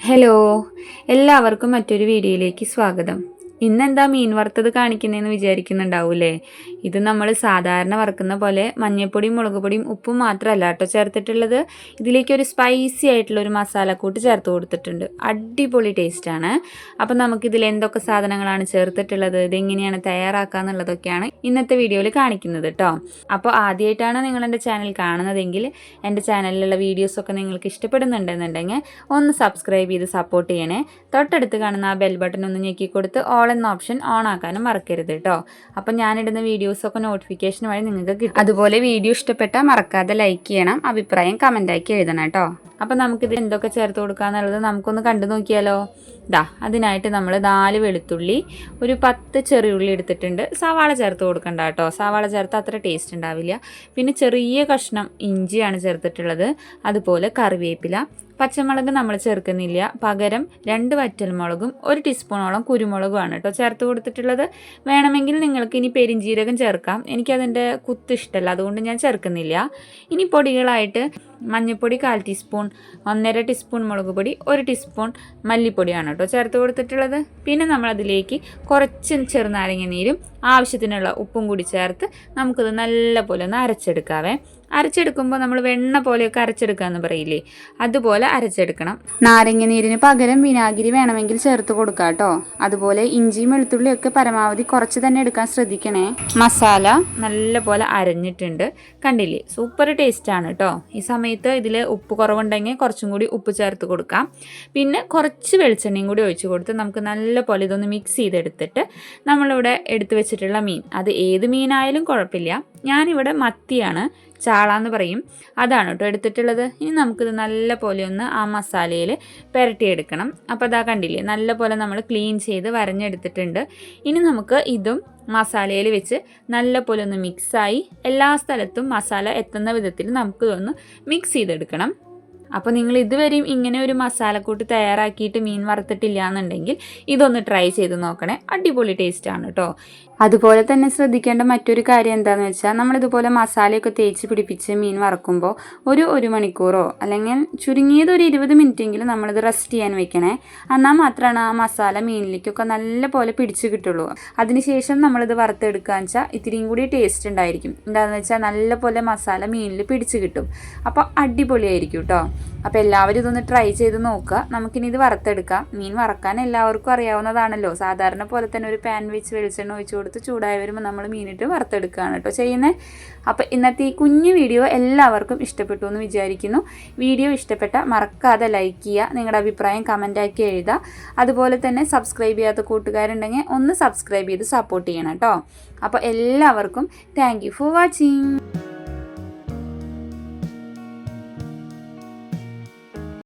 Hello എല്ലാവർക്കും മറ്റൊരു വീഡിയോയിലേക്ക് സ്വാഗതം. ഇന്നെന്താ മീൻ വറുത്തത് കാണിക്കുന്നതെന്ന് വിചാരിക്കുന്നുണ്ടാവൂലേ? ഇത് നമ്മൾ സാധാരണ വറുക്കുന്ന പോലെ മഞ്ഞൾപ്പൊടിയും മുളക് പൊടിയും ഉപ്പും മാത്രമല്ല കേട്ടോ ചേർത്തിട്ടുള്ളത്. ഇതിലേക്ക് ഒരു സ്പൈസി ആയിട്ടുള്ള ഒരു മസാലക്കൂട്ട് ചേർത്ത് കൊടുത്തിട്ടുണ്ട്. അടിപൊളി ടേസ്റ്റാണ് അപ്പം നമുക്കിതിൽ എന്തൊക്കെ സാധനങ്ങളാണ് ചേർത്തിട്ടുള്ളത് ഇതെങ്ങനെയാണ് തയ്യാറാക്കുക എന്നുള്ളതൊക്കെയാണ് ഇന്നത്തെ വീഡിയോയിൽ കാണിക്കുന്നത് കേട്ടോ. അപ്പോൾ ആദ്യമായിട്ടാണ് നിങ്ങൾ എന്റെ ചാനൽ കാണുന്നതെങ്കിൽ എന്റെ ചാനലിലുള്ള വീഡിയോസൊക്കെ നിങ്ങൾക്ക് ഇഷ്ടപ്പെടുന്നുണ്ടെന്നുണ്ടെങ്കിൽ ഒന്ന് സബ്സ്ക്രൈബ് ചെയ്ത് സപ്പോർട്ട് ചെയ്യണേ. തൊട്ടടുത്ത് കാണുന്ന ആ ബെൽ ബട്ടൺ ഒന്ന് ഞെക്കി കൊടുത്ത് ഓൾ എന്ന ഓപ്ഷൻ ഓൺ ആക്കാനും മറക്കരുത് കേട്ടോ അപ്പം ഞാനിടുന്ന വീഡിയോസൊക്കെ വഴി നിങ്ങൾക്ക് കിട്ടും. അതുപോലെ വീഡിയോ ഇഷ്ടപ്പെട്ടാൽ മറക്കാതെ ലൈക്ക് ചെയ്യണം അഭിപ്രായം കമന്റാക്കി എഴുതണം കേട്ടോ അപ്പം നമുക്കിത് എന്തൊക്കെ ചേർത്ത് കൊടുക്കാന്നുള്ളത് നമുക്കൊന്ന് കണ്ടു നോക്കിയാലോ. ദാ അതിനായിട്ട് നമ്മൾ നാല് വെളുത്തുള്ളി ഒരു പത്ത് ചെറിയുള്ളി എടുത്തിട്ടുണ്ട്. സവാള ചേർത്ത് കൊടുക്കണ്ട കേട്ടോ. സവാള ചേർത്ത് അത്ര ടേസ്റ്റ് ഉണ്ടാവില്ല. പിന്നെ ചെറിയ കഷ്ണം ഇഞ്ചിയാണ് ചേർത്തിട്ടുള്ളത്. അതുപോലെ കറിവേപ്പില. പച്ചമുളക് നമ്മൾ ചേർക്കുന്നില്ല. പകരം രണ്ട് വറ്റൽമുളകും ഒരു ടീസ്പൂണോളം കുരുമുളകുമാണ് കേട്ടോ ചേർത്ത് കൊടുത്തിട്ടുള്ളത്. വേണമെങ്കിൽ നിങ്ങൾക്ക് ഇനി പെരിഞ്ജീരകം ചേർക്കാം. എനിക്കതിന്റെ കുത്ത് ഇഷ്ടമല്ല അതുകൊണ്ട് ഞാൻ ചേർക്കുന്നില്ല. ഇനി പൊടികളായിട്ട് മഞ്ഞൾപ്പൊടി കാൽ ടീസ്പൂൺ ഒന്നര ടീസ്പൂൺ മുളക് പൊടി ഒരു ടീസ്പൂൺ മല്ലിപ്പൊടിയാണ് കേട്ടോ ചേർത്ത് കൊടുത്തിട്ടുള്ളത്. പിന്നെ നമ്മളതിലേക്ക് കുറച്ച് ചെറുനാരങ്ങ നീരും ആവശ്യത്തിനുള്ള ഉപ്പും കൂടി ചേർത്ത് നമുക്കിത് നല്ലപോലെ ഒന്ന് അരച്ചെടുക്കാവേ. അരച്ചെടുക്കുമ്പോൾ നമ്മൾ വെണ്ണ പോലെയൊക്കെ അരച്ചെടുക്കുക എന്ന് പറയില്ലേ? അതുപോലെ അരച്ചെടുക്കണം. നാരങ്ങ നീരിന് പകരം വിനാഗിരി വേണമെങ്കിൽ ചേർത്ത് കൊടുക്കാം കേട്ടോ അതുപോലെ ഇഞ്ചിയും വെളുത്തുള്ളിയൊക്കെ പരമാവധി കുറച്ച് തന്നെ എടുക്കാൻ ശ്രദ്ധിക്കണേ. മസാല നല്ലപോലെ അരഞ്ഞിട്ടുണ്ട്. കണ്ടില്ലേ? സൂപ്പർ ടേസ്റ്റാണ് കേട്ടോ ഈ സമയത്ത് ഇതിൽ ഉപ്പ് കുറവുണ്ടെങ്കിൽ കുറച്ചും കൂടി ഉപ്പ് ചേർത്ത് കൊടുക്കാം. പിന്നെ കുറച്ച് വെളിച്ചെണ്ണയും കൂടി ഒഴിച്ച് കൊടുത്ത് നമുക്ക് നല്ലപോലെ ഇതൊന്ന് മിക്സ് ചെയ്തെടുത്തിട്ട് നമ്മളിവിടെ എടുത്തു വെച്ചിട്ടുള്ള മീൻ. അത് ഏത് മീനായാലും കുഴപ്പമില്ല. ഞാനിവിടെ മത്തിയാണ് ചാള എന്ന് പറയും. അതാണ് കേട്ടോ എടുത്തിട്ടുള്ളത്. ഇനി നമുക്കിത് നല്ല പോലെ ഒന്ന് ആ മസാലയിൽ പുരട്ടിയെടുക്കണം. അപ്പോൾ അതാ കണ്ടില്ലേ നല്ല പോലെ നമ്മൾ ക്ലീൻ ചെയ്ത് വരഞ്ഞെടുത്തിട്ടുണ്ട്. ഇനി നമുക്ക് ഇതും മസാലയിൽ വെച്ച് നല്ല പോലെ ഒന്ന് മിക്സായി എല്ലാ സ്ഥലത്തും മസാല എത്തുന്ന വിധത്തിൽ നമുക്കിതൊന്ന് മിക്സ് ചെയ്തെടുക്കണം. അപ്പോൾ നിങ്ങൾ ഇതുവരെയും ഇങ്ങനെ ഒരു മസാലക്കൂട്ട് തയ്യാറാക്കിയിട്ട് മീൻ വറുത്തിട്ടില്ല എന്നുണ്ടെങ്കിൽ ഇതൊന്ന് ട്രൈ ചെയ്ത് നോക്കണേ. അടിപൊളി ടേസ്റ്റ് ആണ് കേട്ടോ അതുപോലെ തന്നെ ശ്രദ്ധിക്കേണ്ട മറ്റൊരു കാര്യം എന്താണെന്ന് വെച്ചാൽ നമ്മളിതുപോലെ മസാലയൊക്കെ തേച്ച് പിടിപ്പിച്ച് മീൻ വറക്കുമ്പോൾ ഒരു ഒരു മണിക്കൂറോ അല്ലെങ്കിൽ ചുരുങ്ങിയത് ഒരു ഇരുപത് മിനിറ്റെങ്കിലും നമ്മളിത് റെസ്റ്റ് ചെയ്യാൻ വെക്കണേ. എന്നാൽ മാത്രമാണ് ആ മസാല മീനിലേക്കൊക്കെ നല്ല പോലെ പിടിച്ച് കിട്ടുള്ളൂ. അതിനുശേഷം നമ്മളിത് വറുത്തെടുക്കുക വെച്ചാൽ ഇത്തിരിയും കൂടി ടേസ്റ്റ് ഉണ്ടായിരിക്കും. എന്താണെന്ന് വെച്ചാൽ നല്ല പോലെ മസാല മീനിൽ പിടിച്ച് കിട്ടും. അപ്പോൾ അടിപൊളിയായിരിക്കും കേട്ടോ അപ്പോൾ എല്ലാവരും ഇതൊന്ന് ട്രൈ ചെയ്ത് നോക്കുക. നമുക്കിനി ഇത് വറുത്തെടുക്കാം. മീൻ വറക്കാൻ എല്ലാവർക്കും അറിയാവുന്നതാണല്ലോ. സാധാരണ പോലെ തന്നെ ഒരു പാൻ വെച്ച് വെളിച്ചെണ്ണ ഒഴിച്ച് കൊടുത്ത് ചൂടായി വരുമ്പോൾ നമ്മൾ മീനിട്ട് വറുത്തെടുക്കുകയാണ് കേട്ടോ ചെയ്യുന്നത് അപ്പോൾ ഇന്നത്തെ ഈ കുഞ്ഞു വീഡിയോ എല്ലാവർക്കും ഇഷ്ടപ്പെട്ടു എന്ന് വിചാരിക്കുന്നു. വീഡിയോ ഇഷ്ടപ്പെട്ട മറക്കാതെ ലൈക്ക് ചെയ്യുക നിങ്ങളുടെ അഭിപ്രായം കമന്റാക്കി എഴുതുക. അതുപോലെ തന്നെ സബ്സ്ക്രൈബ് ചെയ്യാത്ത കൂട്ടുകാരുണ്ടെങ്കിൽ ഒന്ന് സബ്സ്ക്രൈബ് ചെയ്ത് സപ്പോർട്ട് ചെയ്യണം കേട്ടോ. അപ്പോൾ എല്ലാവർക്കും താങ്ക് ഫോർ വാച്ചിങ്